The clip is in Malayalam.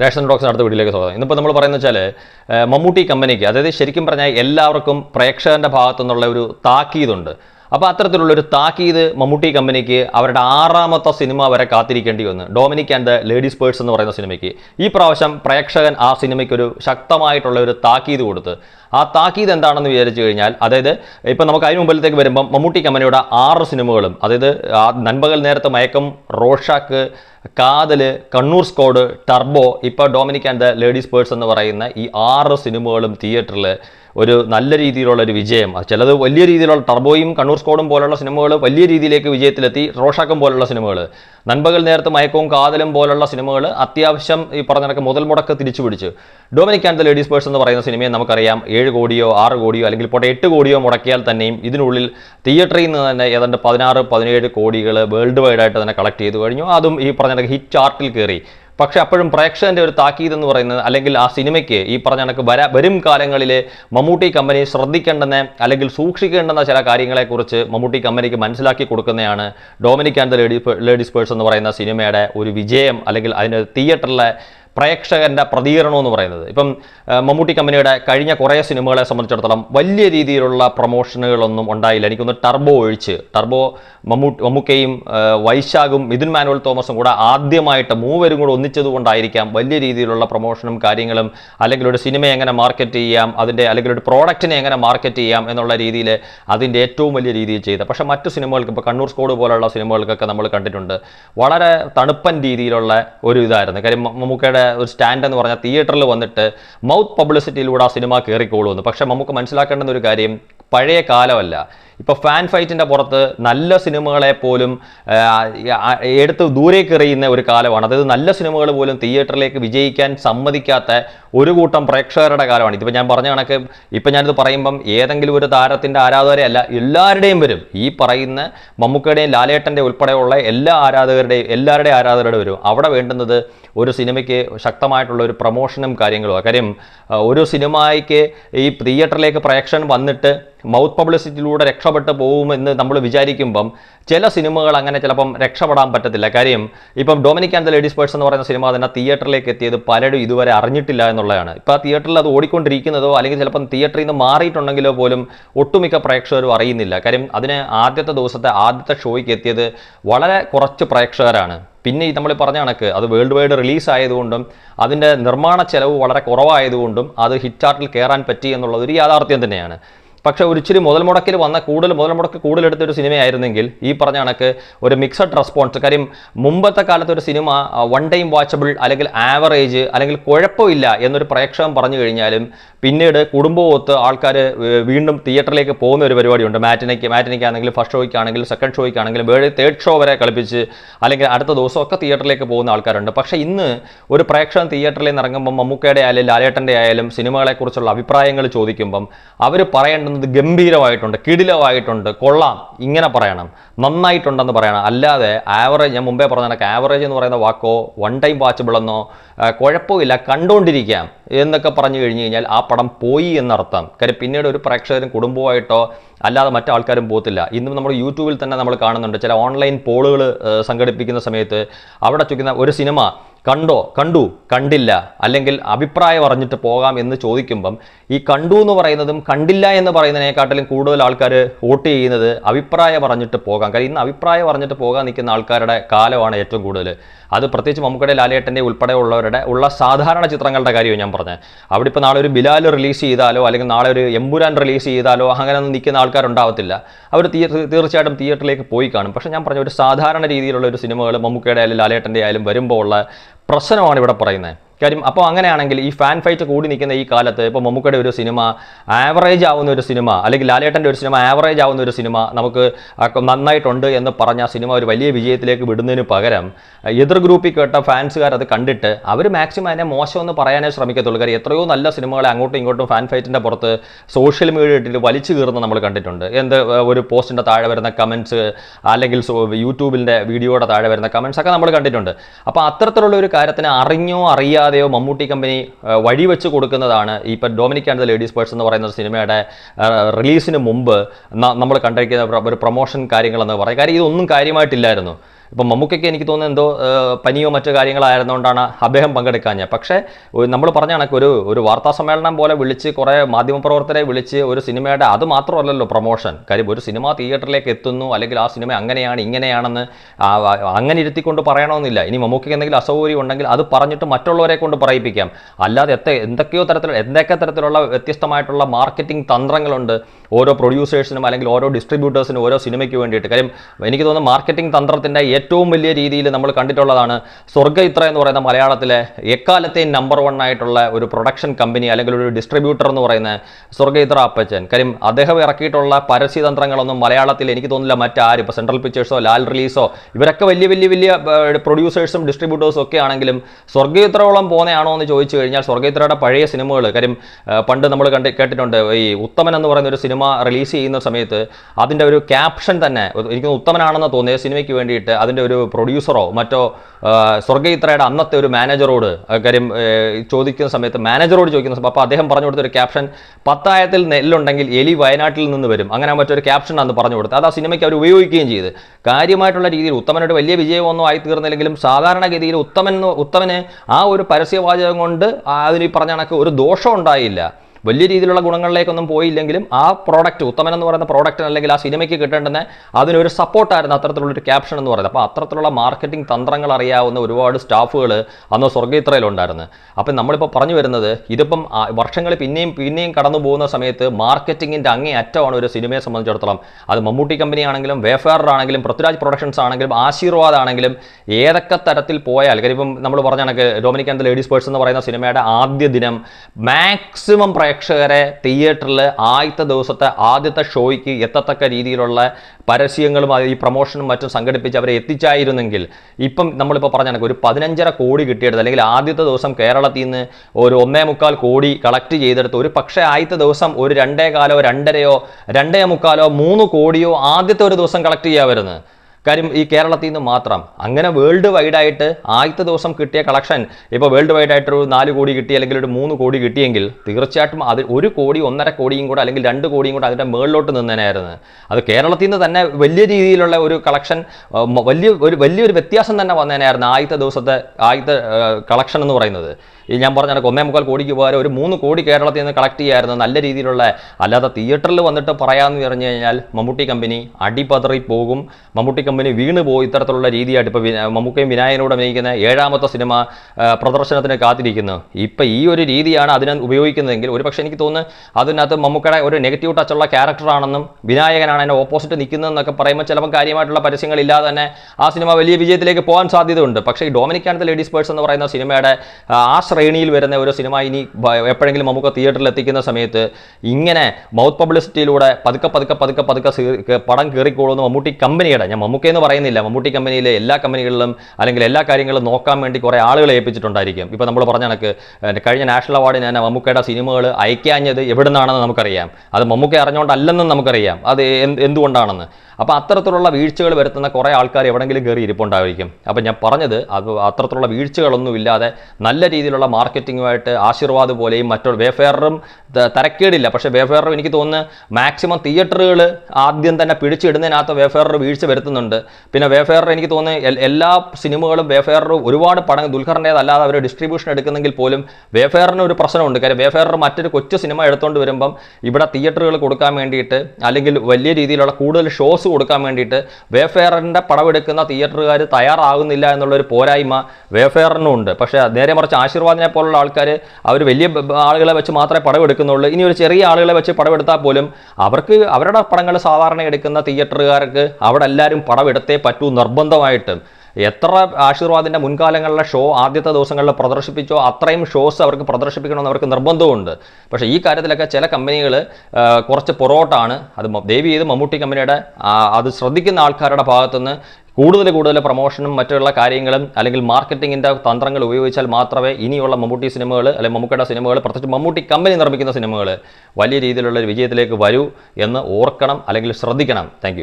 റേഷൻ ഡോക്സ് അടുത്ത വീട്ടിലേക്ക് സ്വാഗതം. ഇന്നിപ്പോൾ നമ്മൾ പറയുന്നത് വെച്ചാൽ മമ്മൂട്ടി കമ്പനിക്ക് അതായത് ശരിക്കും പറഞ്ഞാൽ എല്ലാവർക്കും പ്രേക്ഷകന്റെ ഭാഗത്തു നിന്നുള്ള ഒരു താക്കീതുണ്ട്. അപ്പോൾ അത്തരത്തിലുള്ളൊരു താക്കീത് മമ്മൂട്ടി കമ്പനിക്ക് അവരുടെ ആറാമത്തെ സിനിമ വരെ കാത്തിരിക്കേണ്ടി വന്നു. Dominic and the ladies purse എന്ന് പറയുന്ന സിനിമയ്ക്ക്. ഈ പ്രാവശ്യം പ്രേക്ഷകൻ ആ സിനിമയ്ക്ക് ഒരു ശക്തമായിട്ടുള്ള ഒരു താക്കീത് കൊടുത്ത്. ആ താക്കീത് എന്താണെന്ന് വിചാരിച്ചു കഴിഞ്ഞാൽ അതായത് ഇപ്പം നമുക്ക് അതിന് മുമ്പിലത്തേക്ക് വരുമ്പം മമ്മൂട്ടി കമ്പനിയുടെ ആറ് സിനിമകളും അതായത് നൻപകൽ നേരത്തെ Mayakkam Rorschach Kaathal Kannur squad turbo ഇപ്പോൾ Dominic and the ladies purse എന്ന് പറയുന്ന ഈ ആറ് സിനിമകളും തിയേറ്ററിൽ ഒരു നല്ല രീതിയിലുള്ള ഒരു വിജയം. ചിലത് വലിയ രീതിയിലുള്ള ടർബോയും കണ്ണൂർ സ്കോഡും പോലുള്ള സിനിമകൾ വലിയ രീതിയിലേക്ക് വിജയത്തിലെത്തി. റോഷാക്കും പോലുള്ള സിനിമകൾ നൻപകൽ നേരത്തെ മയക്കവും കാതലും പോലുള്ള സിനിമകൾ അത്യാവശ്യം ഈ പറഞ്ഞ കണക്ക് മുതൽ മുടക്ക് തിരിച്ചു പിടിച്ച്. Dominic and the ladies purse എന്ന് പറയുന്ന സിനിമയെ നമുക്കറിയാം. ഏഴ് കോടിയോ ആറ് കോടിയോ അല്ലെങ്കിൽ പോട്ടെ എട്ട് കോടിയോ മുടക്കിയാൽ തന്നെയും ഇതിനുള്ളിൽ തിയേറ്ററിൽ നിന്ന് തന്നെ ഏതാണ്ട് പതിനാറ് പതിനേഴ് കോടികൾ വേൾഡ് വൈഡ് ആയിട്ട് തന്നെ കളക്ട് ചെയ്തു കഴിഞ്ഞു. അതും ഈ പറഞ്ഞ ഹിറ്റ് ചാർട്ടിൽ കയറി പക്ഷെ അപ്പോഴും പ്രേക്ഷകന്റെ ഒരു താക്കീത് എന്ന് പറയുന്നത് അല്ലെങ്കിൽ ആ സിനിമയ്ക്ക് ഈ പറഞ്ഞ കണക്ക് വരാ വരും കാലങ്ങളിൽ മമ്മൂട്ടി കമ്പനി ശ്രദ്ധിക്കേണ്ടെന്ന് അല്ലെങ്കിൽ സൂക്ഷിക്കേണ്ടെന്ന ചില കാര്യങ്ങളെക്കുറിച്ച് മമ്മൂട്ടി കമ്പനിക്ക് മനസ്സിലാക്കി കൊടുക്കുന്നതാണ് Dominic and the lady ladies purse എന്ന് പറയുന്ന സിനിമയുടെ ഒരു വിജയം അല്ലെങ്കിൽ അതിന്റെ തിയേറ്ററിലെ പ്രേക്ഷകന്റെ പ്രതികരണം എന്ന് പറയുന്നത്. ഇപ്പം മമ്മൂട്ടി കമ്പനിയുടെ കഴിഞ്ഞ കുറേ സിനിമകളെ സംബന്ധിച്ചിടത്തോളം വലിയ രീതിയിലുള്ള പ്രൊമോഷനുകളൊന്നും ഉണ്ടായില്ല. എനിക്കൊന്ന് ടർബോ ഒഴിച്ച് ടർബോ മമ്മൂട്ടി മമ്മൂക്കയും വൈശാഖും മിഥുൻ മാനുവൽ തോമസും കൂടെ ആദ്യമായിട്ട് മൂവരും കൂടെ ഒന്നിച്ചത് കൊണ്ടായിരിക്കാം വലിയ രീതിയിലുള്ള പ്രൊമോഷനും കാര്യങ്ങളും അല്ലെങ്കിൽ ഒരു സിനിമ എങ്ങനെ മാർക്കറ്റ് ചെയ്യാം അതിന്റെ അല്ലെങ്കിൽ ഒരു പ്രോഡക്റ്റിനെ എങ്ങനെ മാർക്കറ്റ് ചെയ്യാം എന്നുള്ള രീതിയിൽ അതിന്റെ ഏറ്റവും വലിയ രീതിയിൽ ചെയ്ത. പക്ഷേ മറ്റു സിനിമകൾക്ക് ഇപ്പോൾ കണ്ണൂർ സ്കോഡ് പോലുള്ള സിനിമകൾക്കൊക്കെ നമ്മൾ കണ്ടിട്ടുണ്ട്. വളരെ തണുപ്പൻ രീതിയിലുള്ള ഒരു ഇതായിരുന്നു. കാര്യം മമ്മൂക്കയുടെ ഒരു സ്റ്റാൻഡ് എന്ന് പറഞ്ഞാൽ തിയേറ്ററിൽ വന്നിട്ട് മൗത്ത് പബ്ലിസിറ്റിയിലൂടെ ആ സിനിമ കയറിക്കോളൂ എന്ന് പക്ഷേ നമുക്ക് മനസ്സിലാക്കേണ്ടുന്ന ഒരു കാര്യം പഴയ കാലമല്ല. ഇപ്പോൾ ഫാൻ ഫൈറ്റിന്റെ പുറത്ത് നല്ല സിനിമകളെ പോലും എടുത്ത് ദൂരേക്ക് എറിയുന്ന ഒരു കാലമാണ്. അതായത് നല്ല സിനിമകൾ പോലും തിയേറ്ററിലേക്ക് വിജയിക്കാൻ സമ്മതിക്കാത്ത ഒരു കൂട്ടം പ്രേക്ഷകരുടെ കാലമാണ്. ഇതിപ്പോൾ ഞാൻ പറഞ്ഞ കണക്ക് ഇപ്പം ഞാനിത് പറയുമ്പം ഏതെങ്കിലും ഒരു താരത്തിന്റെ ആരാധകരെയല്ല എല്ലാവരുടെയും വരും. ഈ പറയുന്ന മമ്മൂക്കയുടെയും ലാലേട്ടന്റെ ഉൾപ്പെടെയുള്ള എല്ലാ ആരാധകരുടെയും എല്ലാവരുടെയും ആരാധകരുടെ വരും. അവിടെ വേണ്ടുന്നത് ഒരു സിനിമയ്ക്ക് ശക്തമായിട്ടുള്ള ഒരു പ്രൊമോഷനും കാര്യങ്ങളും. കാര്യം ഒരു സിനിമയ്ക്ക് ഈ തിയേറ്ററിലേക്ക് പ്രേക്ഷകൻ വന്നിട്ട് മൗത്ത് പബ്ലിസിറ്റിയിലൂടെ രക്ഷപ്പെട്ട് പോകുമെന്ന് നമ്മൾ വിചാരിക്കുമ്പം ചില സിനിമകൾ അങ്ങനെ ചിലപ്പം രക്ഷപ്പെടാൻ പറ്റത്തില്ല. കാര്യം ഇപ്പം Dominic and the ladies purse എന്ന് പറയുന്ന സിനിമ തന്നെ തിയേറ്ററിലേക്ക് എത്തിയത് പലരും ഇതുവരെ അറിഞ്ഞിട്ടില്ല എന്നുള്ളതാണ്. ഇപ്പോൾ ആ തിയേറ്ററിൽ അത് ഓടിക്കൊണ്ടിരിക്കുന്നതോ അല്ലെങ്കിൽ ചിലപ്പം തിയേറ്ററിൽ നിന്ന് മാറിയിട്ടുണ്ടെങ്കിലോ പോലും ഒട്ടുമിക്ക പ്രേക്ഷകരും അറിയുന്നില്ല. കാര്യം അതിന് ആദ്യത്തെ ദിവസത്തെ ആദ്യത്തെ ഷോയ്ക്ക് എത്തിയത് വളരെ കുറച്ച് പ്രേക്ഷകരാണ്. പിന്നെ ഈ നമ്മൾ പറഞ്ഞ കണക്ക് അത് വേൾഡ് വൈഡ് റിലീസ് ആയതുകൊണ്ടും അതിന്റെ നിർമ്മാണ ചെലവ് വളരെ കുറവായതുകൊണ്ടും അത് ഹിറ്റ് ചാർട്ടിൽ കയറാൻ പറ്റി എന്നുള്ളത് ഒരു യാഥാർത്ഥ്യം തന്നെയാണ്. പക്ഷേ ഒരു ഇച്ചിരി മുതൽ മുടക്കിൽ വന്ന കൂടുതൽ മുതൽ മുടക്ക് കൂടുതലെടുത്ത ഒരു സിനിമയായിരുന്നെങ്കിൽ ഈ പറഞ്ഞ കണക്ക് ഒരു മിക്സഡ് റെസ്പോൺസ് കാര്യം മുമ്പത്തെ കാലത്ത് ഒരു സിനിമ വൺ ടൈം വാച്ചബിൾ അല്ലെങ്കിൽ ആവറേജ് അല്ലെങ്കിൽ കുഴപ്പമില്ല എന്നൊരു പ്രേക്ഷകൻ പറഞ്ഞു കഴിഞ്ഞാലും പിന്നീട് കുടുംബമൊത്ത് ആൾക്കാർ വീണ്ടും തിയേറ്ററിലേക്ക് പോകുന്ന ഒരു പരിപാടിയുണ്ട്. മാറ്റിനയ്ക്ക് മാറ്റിനയ്ക്കാണെങ്കിലും ഫസ്റ്റ് ഷോയ്ക്കാണെങ്കിലും സെക്കൻഡ് ഷോയ്ക്കാണെങ്കിലും വേറെ തേർഡ് ഷോ വരെ കളിപ്പിച്ച് അല്ലെങ്കിൽ അടുത്ത ദിവസമൊക്കെ തിയേറ്ററിലേക്ക് പോകുന്ന ആൾക്കാരുണ്ട്. പക്ഷേ ഇന്ന് ഒരു പ്രേക്ഷകൻ തിയേറ്ററിൽ നിന്ന് ഇറങ്ങുമ്പം മമ്മൂക്കയുടെ ആയാലും ലാലേട്ടന്റെ ആയാലും സിനിമകളെക്കുറിച്ചുള്ള അഭിപ്രായങ്ങൾ ചോദിക്കുമ്പം അവർ പറയേണ്ടുന്നത് ഗംഭീരമായിട്ടുണ്ട് കിടിലമായിട്ടുണ്ട്. കൊള്ളാം. ഇങ്ങനെ പറയണം. നന്നായിട്ടുണ്ടെന്ന് പറയണം. അല്ലാതെ ആവറേജ് ഞാൻ മുമ്പേ പറഞ്ഞ കണക്ക് ആവറേജ് എന്ന് പറയുന്ന വാക്കോ വൺ ടൈം വാച്ചബിൾ എന്നോ കുഴപ്പമില്ല കണ്ടുകൊണ്ടിരിക്കാം എന്നൊക്കെ പറഞ്ഞു കഴിഞ്ഞു കഴിഞ്ഞാൽ ആ പടം പോയി എന്നർത്ഥം. കാര്യം പിന്നീട് ഒരു പ്രേക്ഷകരും കുടുംബമായിട്ടോ അല്ലാതെ മറ്റാൾക്കാരും പോകത്തില്ല. ഇന്നും നമ്മൾ യൂട്യൂബിൽ തന്നെ നമ്മൾ കാണുന്നുണ്ട് ചില ഓൺലൈൻ പോളുകൾ സംഘടിപ്പിക്കുന്ന സമയത്ത് അവിടെ ചുക്കുന്ന ഒരു സിനിമ കണ്ടോ? കണ്ടു കണ്ടില്ല. അല്ലെങ്കിൽ അഭിപ്രായം അറിഞ്ഞിട്ട് പോകാം എന്ന് ചോദിക്കുമ്പം ഈ കണ്ടു എന്ന് പറയുന്നതും കണ്ടില്ല എന്ന് പറയുന്നതിനെക്കാട്ടിലും കൂടുതൽ ആൾക്കാർ വോട്ട് ചെയ്യുന്നത് അഭിപ്രായം പറഞ്ഞിട്ട് പോകാം. കാര്യം ഇന്ന് അഭിപ്രായം പറഞ്ഞിട്ട് പോകാൻ നിൽക്കുന്ന ആൾക്കാരുടെ കാലമാണ് ഏറ്റവും കൂടുതൽ. അത് പ്രത്യേകിച്ച് മമ്മൂക്കയുടെ ലാലേട്ടന്റെ ഉൾപ്പെടെ ഉള്ളവരുടെ ഉള്ള സാധാരണ ചിത്രങ്ങളുടെ കാര്യമാണ് ഞാൻ പറഞ്ഞത്. അവിടെ ഇപ്പോൾ നാളെ ഒരു ബിലാൽ റിലീസ് ചെയ്താലോ അല്ലെങ്കിൽ നാളെ ഒരു എമ്പുരാൻ റിലീസ് ചെയ്താലോ അങ്ങനെ ഒന്നും നിൽക്കുന്ന ആൾക്കാരുണ്ടാവത്തില്ല അവർ തീർച്ചയായിട്ടും തിയേറ്ററിലേക്ക് പോയി കാണും. പക്ഷേ ഞാൻ പറഞ്ഞ ഒരു സാധാരണ രീതിയിലുള്ള ഒരു സിനിമകൾ മമ്മൂക്കയുടെ ആയാലും ലാലേട്ടന്റെ ആയാലും വരുമ്പോൾ ഉള്ള പ്രശ്നമാണ് ഇവിടെ പറയുന്നത്. കാര്യം അപ്പോൾ അങ്ങനെയാണെങ്കിൽ ഈ ഫാൻ ഫൈറ്റ് കൂടി നിൽക്കുന്ന ഈ കാലത്ത് ഇപ്പോൾ മമ്മൂക്കയുടെ ഒരു സിനിമ ആവറേജ് ആവുന്ന ഒരു സിനിമ അല്ലെങ്കിൽ ലാലേട്ടന്റെ ഒരു സിനിമ ആവറേജ് ആവുന്ന ഒരു സിനിമ നമുക്ക് നന്നായിട്ടുണ്ട് എന്ന് പറഞ്ഞ സിനിമ ഒരു വലിയ വിജയത്തിലേക്ക് വിടുന്നതിന് പകരം എതിർ ഗ്രൂപ്പിൽ കേട്ട ഫാൻസുകാർ അത് കണ്ടിട്ട് അവർ മാക്സിമം അതിനെ മോശമെന്ന് പറയാനേ ശ്രമിക്കത്തുള്ളൂ. കാര്യം എത്രയോ നല്ല സിനിമകളെ അങ്ങോട്ടും ഇങ്ങോട്ടും ഫാൻ ഫൈറ്റിന്റെ പുറത്ത് സോഷ്യൽ മീഡിയ ഇട്ടിട്ട് വലിച്ചു കീറുന്ന നമ്മൾ കണ്ടിട്ടുണ്ട്. എന്ത് ഒരു പോസ്റ്റിന്റെ താഴെ വരുന്ന കമൻസ് അല്ലെങ്കിൽ യൂട്യൂബിന്റെ വീഡിയോയുടെ താഴെ വരുന്ന കമൻസ് ഒക്കെ നമ്മൾ കണ്ടിട്ടുണ്ട്. അപ്പോൾ അത്തരത്തിലുള്ള ഒരു കാര്യത്തിന് അറിഞ്ഞോ അറിയാതെയോ മമ്മൂട്ടി കമ്പനി വഴിവെച്ച് കൊടുക്കുന്നതാണ് ഇപ്പം Dominic and the ladies purse എന്ന് പറയുന്ന സിനിമയുടെ റിലീസിന് മുമ്പ് നമ്മൾ കണ്ടിരിക്കുന്ന ഒരു പ്രൊമോഷൻ കാര്യങ്ങളെന്ന് പറയും. കാര്യം ഇതൊന്നും കാര്യമായിട്ടില്ലായിരുന്നു. ഇപ്പം മമ്മൂക്കൊക്കെ എനിക്ക് തോന്നുന്നത് എന്തോ പനിയോ മറ്റു കാര്യങ്ങളായിരുന്നുകൊണ്ടാണ് അദ്ദേഹം പങ്കെടുക്കാഞ്ഞത് പക്ഷേ നമ്മൾ പറഞ്ഞ കണക്ക് ഒരു ഒരു വാർത്താ സമ്മേളനം പോലെ വിളിച്ച് കുറേ മാധ്യമപ്രവർത്തകരെ വിളിച്ച് ഒരു സിനിമയുടെ അത് മാത്രമല്ലല്ലോ പ്രൊമോഷൻ. കാര്യം ഒരു സിനിമ തിയേറ്ററിലേക്ക് എത്തുന്നു അല്ലെങ്കിൽ ആ സിനിമ അങ്ങനെയാണ് ഇങ്ങനെയാണെന്ന് അങ്ങനെ ഇരുത്തിക്കൊണ്ട് പറയണമെന്നില്ല. ഇനി മമ്മൂക്കയ്ക്ക് എന്തെങ്കിലും അസൗകര്യം ഉണ്ടെങ്കിൽ അത് പറഞ്ഞിട്ട് മറ്റുള്ളവരെ കൊണ്ട് പറയിപ്പിക്കാം. അല്ലാതെ എത്ര എന്തൊക്കെയോ തരത്തിൽ എന്തൊക്കെ തരത്തിലുള്ള വ്യത്യസ്തമായിട്ടുള്ള മാർക്കറ്റിംഗ് തന്ത്രങ്ങളുണ്ട് ഓരോ പ്രൊഡ്യൂസേഴ്സിനും അല്ലെങ്കിൽ ഓരോ ഡിസ്ട്രിബ്യൂട്ടേഴ്സിനും ഓരോ സിനിമയ്ക്ക് വേണ്ടിയിട്ട്. കാര്യം എനിക്ക് തോന്നുന്നു മാർക്കറ്റിംഗ് തന്ത്രത്തിന്റെ ഏറ്റവും വലിയ രീതിയിൽ നമ്മൾ കണ്ടിട്ടുള്ളതാണ് സ്വർഗ ഇത്ര എന്ന് പറയുന്ന മലയാളത്തിലെ എക്കാലത്തെയും നമ്പർ വൺ ആയിട്ടുള്ള ഒരു പ്രൊഡക്ഷൻ കമ്പനി അല്ലെങ്കിൽ ഒരു ഡിസ്ട്രിബ്യൂട്ടർ എന്ന് പറയുന്ന സ്വർഗ ഇത്ര അപ്പച്ചൻ. കാര്യം അദ്ദേഹം ഇറക്കിയിട്ടുള്ള പരസ്യതന്ത്രങ്ങളൊന്നും മലയാളത്തിൽ എനിക്ക് തോന്നുന്നില്ല മറ്റാരും. ഇപ്പോൾ സെൻട്രൽ പിക്ചേഴ്സോ ലാൽ റിലീസോ ഇവരൊക്കെ വലിയ വലിയ വലിയ പ്രൊഡ്യൂസേഴ്സും ഡിസ്ട്രിബ്യൂട്ടേഴ്സും ഒക്കെ ആണെങ്കിലും സ്വർഗയിത്രോളം പോകുന്നതാണോ എന്ന് ചോദിച്ചു കഴിഞ്ഞാൽ സ്വർഗയിത്രയുടെ പഴയ സിനിമകൾ കാര്യം പണ്ട് നമ്മൾ കണ്ട് കേട്ടിട്ടുണ്ട് ഈ ഉത്തമൻ എന്ന് പറയുന്ന ഒരു സിനിമ റിലീസ് ചെയ്യുന്ന സമയത്ത് അതിന്റെ ഒരു ക്യാപ്ഷൻ തന്നെ എനിക്ക് ഉത്തമനാണെന്ന് തോന്നിയ സിനിമയ്ക്ക് വേണ്ടിയിട്ട് അതിന്റെ ഒരു പ്രൊഡ്യൂസറോ മറ്റോ സ്വർഗയിത്രയുടെ അന്നത്തെ ഒരു മാനേജറോട് കാര്യം ചോദിക്കുന്ന സമയത്ത് മാനേജറോട് ചോദിക്കുന്ന അപ്പോൾ അദ്ദേഹം പറഞ്ഞു കൊടുത്തൊരു ക്യാപ്ഷൻ പത്തായത്തിൽ നെല്ലുണ്ടെങ്കിൽ എലി വയനാട്ടിൽ നിന്ന് വരും. അങ്ങനെ മറ്റൊരു ക്യാപ്ഷൻ അന്ന് പറഞ്ഞു കൊടുത്തത് അത് ആ സിനിമയ്ക്ക് അവർ ഉപയോഗിക്കുകയും ചെയ്ത്. കാര്യമായിട്ടുള്ള രീതിയിൽ ഉത്തമനോട് വലിയ വിജയമൊന്നും ആയി തീർന്നില്ലെങ്കിലും സാധാരണഗതിയിൽ ഉത്തമൻ ഉത്തമന് ആ ഒരു പരസ്യവാചകം കൊണ്ട് ഈ പറഞ്ഞ കണക്ക് ഒരു ദോഷം ഉണ്ടായില്ല. വലിയ രീതിയിലുള്ള ഗുണങ്ങളിലേക്കൊന്നും പോയില്ലെങ്കിലും ആ പ്രോഡക്റ്റ് ഉത്തമൻ എന്ന് പറയുന്ന പ്രോഡക്റ്റിന് അല്ലെങ്കിൽ ആ സിനിമയ്ക്ക് കിട്ടേണ്ടുന്ന അതിനൊരു സപ്പോർട്ടായിരുന്നു അത്തരത്തിലുള്ളൊരു ക്യാപ്ഷൻ എന്ന് പറയുന്നത്. അപ്പോൾ അത്തരത്തിലുള്ള മാർക്കറ്റിംഗ് തന്ത്രങ്ങൾ അറിയാവുന്ന ഒരുപാട് സ്റ്റാഫുകൾ അന്ന് സ്വർഗീത്രയിലുണ്ടായിരുന്നു അപ്പം നമ്മളിപ്പോൾ പറഞ്ഞു വരുന്നത് ഇതിപ്പം വർഷങ്ങൾ പിന്നെയും പിന്നെയും കടന്നു പോകുന്ന സമയത്ത് മാർക്കറ്റിങ്ങിന്റെ അങ്ങേ അറ്റമാണ് ഒരു സിനിമയെ സംബന്ധിച്ചിടത്തോളം. അത് മമ്മൂട്ടി കമ്പനി ആണെങ്കിലും വേഫെയർ ആണെങ്കിലും പൃഥ്വിരാജ് പ്രൊഡക്ഷൻസ് ആണെങ്കിലും ആശീർവാദ് ആണെങ്കിലും ഏതൊക്കെ തരത്തിൽ പോയാൽ കാര്യം ഇപ്പം നമ്മൾ പറഞ്ഞ ഡൊമിനിക് ആൻഡ് ലേഡീസ് പേഴ്സ് എന്ന് പറയുന്ന സിനിമയുടെ ആദ്യ ദിനം മാക്സിമം പ്രേക്ഷകരെ തിയേറ്ററിൽ ആദ്യത്തെ ദിവസത്തെ ആദ്യത്തെ ഷോയ്ക്ക് എത്തത്തക്ക രീതിയിലുള്ള പരസ്യങ്ങളും ഈ പ്രൊമോഷനും മറ്റും സംഘടിപ്പിച്ച് അവരെ എത്തിച്ചായിരുന്നെങ്കിൽ ഇപ്പം നമ്മളിപ്പോൾ പറഞ്ഞ കണക്ക് ഒരു പതിനഞ്ചര കോടി കിട്ടിയെടുത്ത് അല്ലെങ്കിൽ ആദ്യത്തെ ദിവസം കേരളത്തിൽ നിന്ന് ഒരു ഒന്നേ മുക്കാൽ കോടി കളക്ട് ചെയ്തെടുത്ത് ഒരു പക്ഷേ ആദ്യത്തെ ദിവസം ഒരു രണ്ടേ കാലോ രണ്ടരയോ രണ്ടേ മുക്കാലോ മൂന്ന് കോടിയോ ആദ്യത്തെ ഒരു ദിവസം കളക്ട് ചെയ്യാമായിരുന്നു കാര്യം ഈ കേരളത്തിൽ നിന്ന് മാത്രം. അങ്ങനെ വേൾഡ് വൈഡായിട്ട് ആദ്യത്തെ ദിവസം കിട്ടിയ കളക്ഷൻ ഇപ്പോൾ വേൾഡ് വൈഡായിട്ട് ഒരു നാല് കോടി കിട്ടി അല്ലെങ്കിൽ ഒരു മൂന്ന് കോടി കിട്ടിയെങ്കിൽ തീർച്ചയായിട്ടും അത് ഒരു കോടി ഒന്നര കോടിയും കൂടെ അല്ലെങ്കിൽ രണ്ട് കോടിയും കൂടെ അതിന്റെ മുകളിലോട്ട് നിന്നേനായിരുന്നു അത് കേരളത്തിൽ നിന്ന് തന്നെ വലിയ രീതിയിലുള്ള ഒരു കളക്ഷൻ വലിയ ഒരു വലിയൊരു വ്യത്യാസം തന്നെ വന്നേനായിരുന്നു ആദ്യത്തെ ദിവസത്തെ ആദ്യത്തെ കളക്ഷൻ എന്ന് പറയുന്നത്. ഈ ഞാൻ പറഞ്ഞ ഒന്നേ മുക്കാൽ കോടിക്ക് പകരം ഒരു മൂന്ന് കോടി കേരളത്തിൽ നിന്ന് കളക്ട് ചെയ്യായിരുന്നു. നല്ല രീതിയിലുള്ള അല്ലാതെ തിയേറ്ററിൽ വന്നിട്ട് പറയാമെന്ന് പറഞ്ഞു കഴിഞ്ഞാൽ മമ്മൂട്ടി കമ്പനി അടിപതറി പോകും. മമ്മൂട്ടി കമ്പനി വീണ് പോകും ഇത്തരത്തിലുള്ള രീതിയായിട്ട്. ഇപ്പോൾ മമ്മൂക്കയും വിനായകനോട് അഭിനയിക്കുന്ന ഏഴാമത്തെ സിനിമ പ്രദർശനത്തിന് കാത്തിരിക്കുന്നു. ഇപ്പം ഈ ഒരു രീതിയാണ് അതിനെ ഉപയോഗിക്കുന്നതെങ്കിൽ ഒരു പക്ഷേ എനിക്ക് തോന്നുന്നു അതിനകത്ത് മമ്മൂക്കയുടെ ഒരു നെഗറ്റീവ് ടച്ചുള്ള ക്യാരക്ടറാണെന്നും വിനായകനാണ് അതിന്റെ ഓപ്പോസിറ്റ് നിൽക്കുന്നതെന്നൊക്കെ പറയുമ്പോൾ ചിലപ്പോൾ കാര്യമായിട്ടുള്ള പരസ്യങ്ങളില്ലാതെ തന്നെ ആ സിനിമ വലിയ വിജയത്തിലേക്ക് പോകാൻ സാധ്യതയുണ്ട്. പക്ഷേ ഈ Dominic and the ladies purse എന്ന് പറയുന്ന സിനിമയുടെ ആ ശ്രേണിയിൽ വരുന്ന ഒരു സിനിമ ഇനി എപ്പോഴെങ്കിലും നമുക്ക് തിയേറ്ററിൽ എത്തിക്കുന്ന സമയത്ത് ഇങ്ങനെ മൗത്ത് പബ്ലിസിറ്റിയിലൂടെ പതുക്കെ പതുക്കെ പതുക്കെ പതുക്കെ പടം കയറിക്കോളുന്ന മമ്മൂട്ടി കമ്പനിയുടെ ഞാൻ മമ്മൂക്കയെന്ന് പറയുന്നില്ല മമ്മൂട്ടി കമ്പനിയിലെ എല്ലാ കമ്പനികളിലും അല്ലെങ്കിൽ എല്ലാ കാര്യങ്ങളും നോക്കാൻ വേണ്ടി കുറേ ആളുകളെ ഏൽപ്പിച്ചിട്ടുണ്ടായിരിക്കും. ഇപ്പോൾ നമ്മൾ പറഞ്ഞ കണക്ക് കഴിഞ്ഞ നാഷണൽ അവാർഡിന് തന്നെ മമ്മൂക്കയുടെ സിനിമകൾ അയക്കാഞ്ഞത് എവിടെ നിന്നാണെന്ന് നമുക്കറിയാം. അത് മമ്മൂക്ക അറിഞ്ഞുകൊണ്ടല്ലെന്നും നമുക്കറിയാം. അത് എന്ത് എന്തുകൊണ്ടാണെന്ന്. അപ്പോൾ അത്തരത്തിലുള്ള വീഴ്ചകൾ വരുത്തുന്ന കുറേ ആൾക്കാർ എവിടെയെങ്കിലും കയറി ഇരിപ്പുണ്ടായിരിക്കും. അപ്പോൾ ഞാൻ പറഞ്ഞത് അത് അത്തരത്തിലുള്ള വീഴ്ചകളൊന്നും ഇല്ലാതെ നല്ല രീതിയിലുള്ള മാർക്കറ്റിങ്ങുമായിട്ട് ആശീർവാദ് പോലെയും മറ്റുള്ള വേഫെയറും തരക്കേടില്ല. പക്ഷേ വേഫെയറും എനിക്ക് തോന്നുന്നു മാക്സിമം തിയേറ്ററുകൾ ആദ്യം തന്നെ പിടിച്ചിടുന്നതിനകത്ത് വേഫെയർ വീഴ്ച വരുത്തുന്നുണ്ട്. പിന്നെ വേഫെയർ എനിക്ക് തോന്നുന്നു എല്ലാ സിനിമകളും വേഫെയർ ഒരുപാട് പടങ്ങൾ ദുൽഖറിന്റേതല്ലാതെ അവർ ഡിസ്ട്രിബ്യൂഷൻ എടുക്കുന്നെങ്കിൽ പോലും വേഫെയറിന് ഒരു പ്രശ്നമുണ്ട്. കാര്യം വേഫെയർ മറ്റൊരു കൊച്ചു സിനിമ എടുത്തുകൊണ്ട് വരുമ്പം ഇവിടെ തിയേറ്ററുകൾ കൊടുക്കാൻ വേണ്ടിയിട്ട് അല്ലെങ്കിൽ വലിയ രീതിയിലുള്ള കൂടുതൽ ഷോസ് കൊടുക്കാൻ വേണ്ടിയിട്ട് വേഫെയറിന്റെ പടമെടുക്കുന്ന തിയേറ്ററുകാർ തയ്യാറാകുന്നില്ല എന്നുള്ളൊരു പോരായ്മ വേഫെയറിനും ഉണ്ട് പക്ഷേ നേരെ മറിച്ച് ആശീർവാദിനെ പോലുള്ള ആൾക്കാർ അവർ വലിയ ആളുകളെ വെച്ച് മാത്രമേ പടമെടുക്കുന്നുള്ളൂ. ഇനി ഒരു ചെറിയ ആളുകളെ വെച്ച് പടമെടുത്താൽ പോലും അവർക്ക് അവരുടെ പടങ്ങൾ സാധാരണ എടുക്കുന്ന തിയേറ്ററുകാർക്ക് അവിടെ എല്ലാവരും പടമെടുത്തേ പറ്റൂ നിർബന്ധമായിട്ടും. എത്ര ആശീർവാദിന്റെ മുൻകാലങ്ങളിലെ ഷോ ആദ്യത്തെ ദിവസങ്ങളിൽ പ്രദർശിപ്പിച്ചോ അത്രയും ഷോസ് അവർക്ക് പ്രദർശിപ്പിക്കണമെന്ന് അവർക്ക് നിർബന്ധമുണ്ട് പക്ഷേ ഈ കാര്യത്തിലൊക്കെ ചില കമ്പനികൾ കുറച്ച് പുറകോട്ടാണ് അത് ദേവി ചെയ്ത് മമ്മൂട്ടി കമ്പനിയുടെ അത് ശ്രദ്ധിക്കുന്ന ആൾക്കാരുടെ ഭാഗത്തുനിന്ന് കൂടുതൽ കൂടുതൽ പ്രൊമോഷനും മറ്റുള്ള കാര്യങ്ങളും അല്ലെങ്കിൽ മാർക്കറ്റിങ്ങിന്റെ തന്ത്രങ്ങൾ ഉപയോഗിച്ചാൽ മാത്രമേ ഇനിയുള്ള മമ്മൂട്ടി സിനിമകൾ അല്ലെങ്കിൽ മമ്മൂക്കയുടെ സിനിമകൾ പ്രത്യേകിച്ച് മമ്മൂട്ടി കമ്പനി നിർമ്മിക്കുന്ന സിനിമകൾ വലിയ രീതിയിലുള്ള ഒരു വിജയത്തിലേക്ക് വരൂ എന്ന് ഓർക്കണം അല്ലെങ്കിൽ ശ്രദ്ധിക്കണം. താങ്ക്